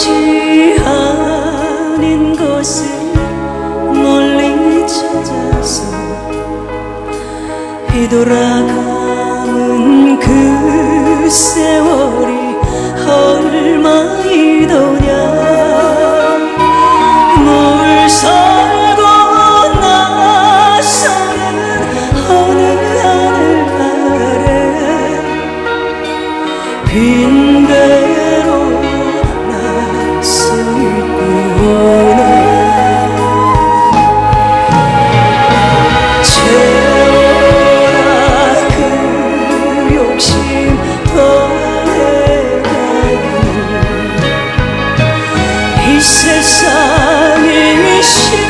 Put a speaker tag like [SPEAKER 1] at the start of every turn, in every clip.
[SPEAKER 1] 없이 하는 것을 멀리 찾아서 휘돌아가는 그 세월이 얼마이더냐. 몸을 서고 나서는 어느 하늘 아래 빈 cesaremişim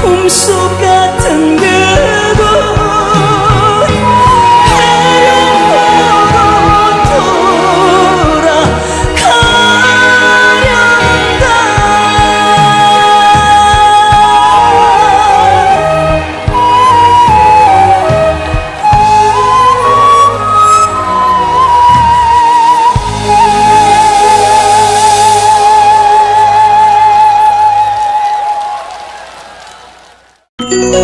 [SPEAKER 1] 품속 같은 그곳 thank you.